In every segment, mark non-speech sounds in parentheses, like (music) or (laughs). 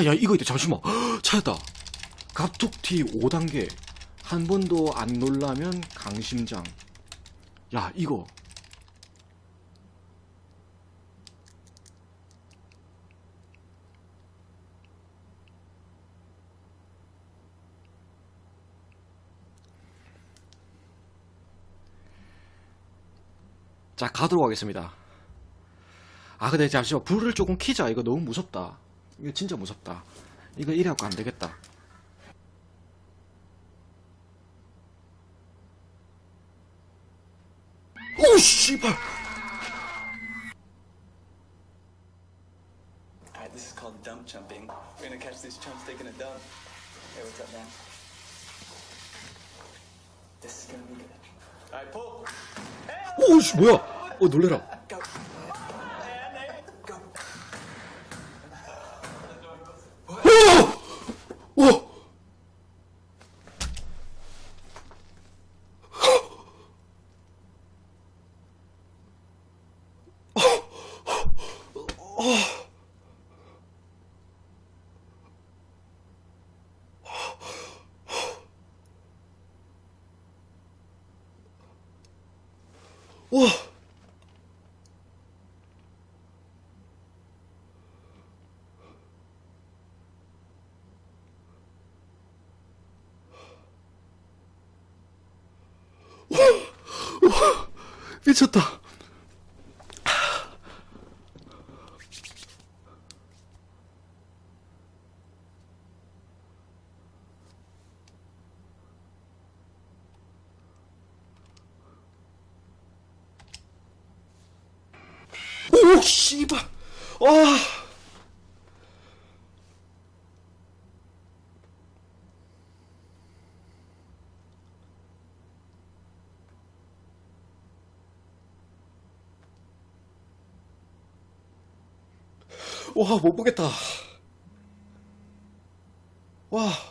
아, 야, 이거 있다. 잠시만. 헉, 찾았다. 갑툭튀 5단계. 한 번도 안 놀라면 강심장. 야, 이거. 자, 가도록 하겠습니다. 아, 근데 잠시만. 불을 조금 키자. 이거 너무 무섭다. 이거 진짜 무섭다. 이거 이래갖고 안 되겠다. 오, 씨발! Alright, this is called dump jumping. We're gonna catch these chumps taking a dump. Hey, what's up, man? This is gonna be good. Alright, pull. 오, 씨, 뭐야? 어, 놀래라. 와! 미쳤다. 오, 씨발. 와. 와, 못 보겠다. 와.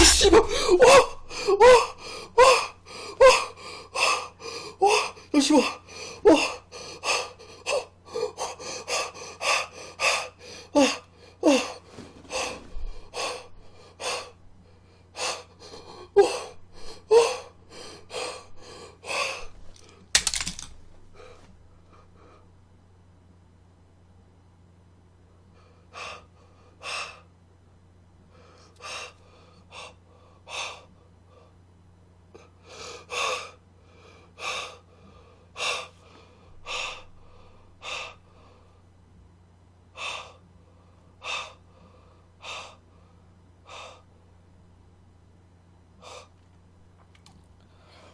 오, 씨발. 와, 와, 와, 와, 와, 잠시만. 와,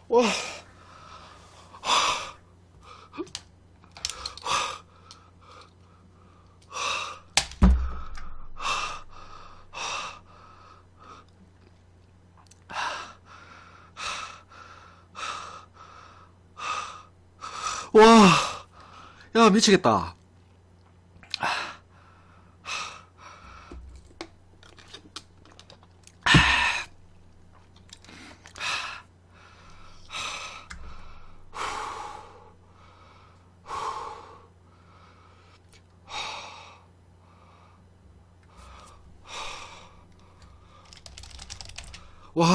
와. 와, 야, 미치겠다. 와.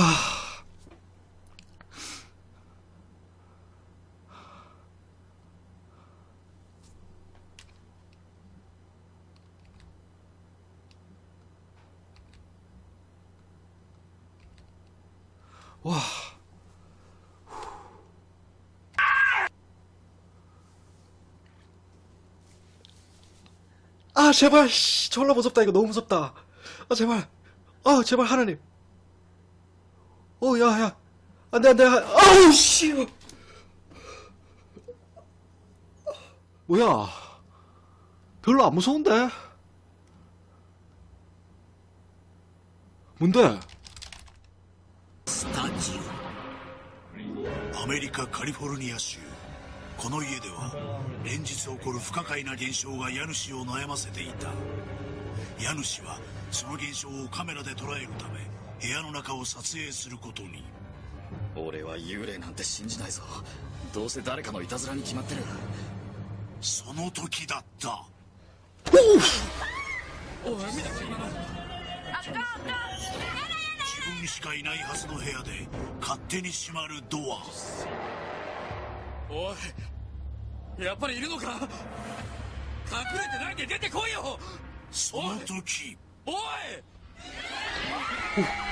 와. 아, 제발, 씨, 졸라 무섭다. 이거 너무 무섭다. 아, 제발. 아, 제발, 하나님. 어, 야, 야. 안 돼, 안 돼. 아우, 씨. 뭐야. 별로 안 무서운데? 뭔데? スタジオアメリカカリフォルニア州 この家では連日起こる不可解な現象が家主を悩ませていた家主はその現象をカメラで捉えるため 部屋の中を撮影することに。俺は幽霊なんて信じないぞ。どうせ誰かのいたずらに決まってる。その時だった。自分しかいないはずの部屋で勝手に閉まるドアおいやっぱりいるのか隠れてないで出てこいよその時おい突然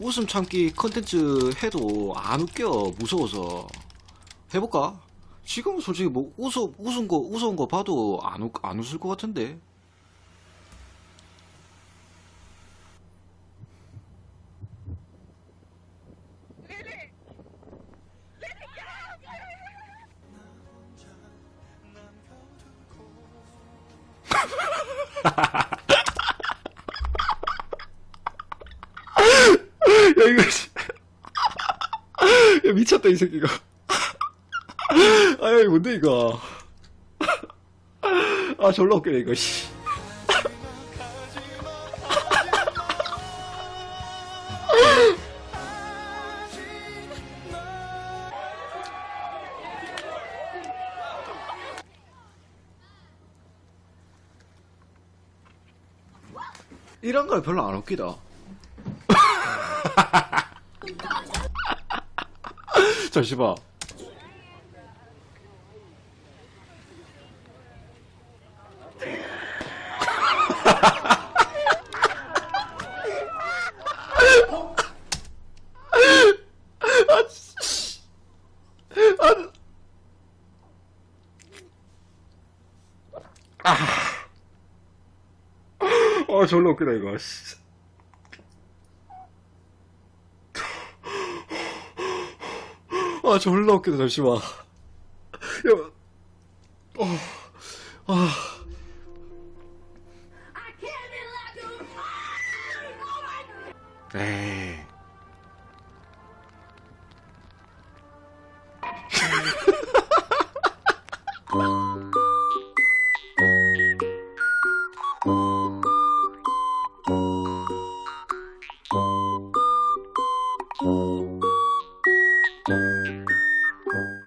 웃음 참기 컨텐츠 해도 안 웃겨. 무서워서. 해볼까? 지금은 솔직히 뭐 웃어, 웃은 거, 웃은 거 봐도 안, 웃, 안 웃을 것 같은데. (laughs) 야, 이거, 씨. 야, 미쳤다, 이 새끼가. 아 야, 이거 뭔데, 이거. 아, 졸라 웃기네, 이거, 씨. 이런 거 별로 안 웃기다. 잠시만. 아, 졸라 웃기다, 이거, 아 졸라 웃기다 잠시만. 야, 어, 아. 에이. (laughs)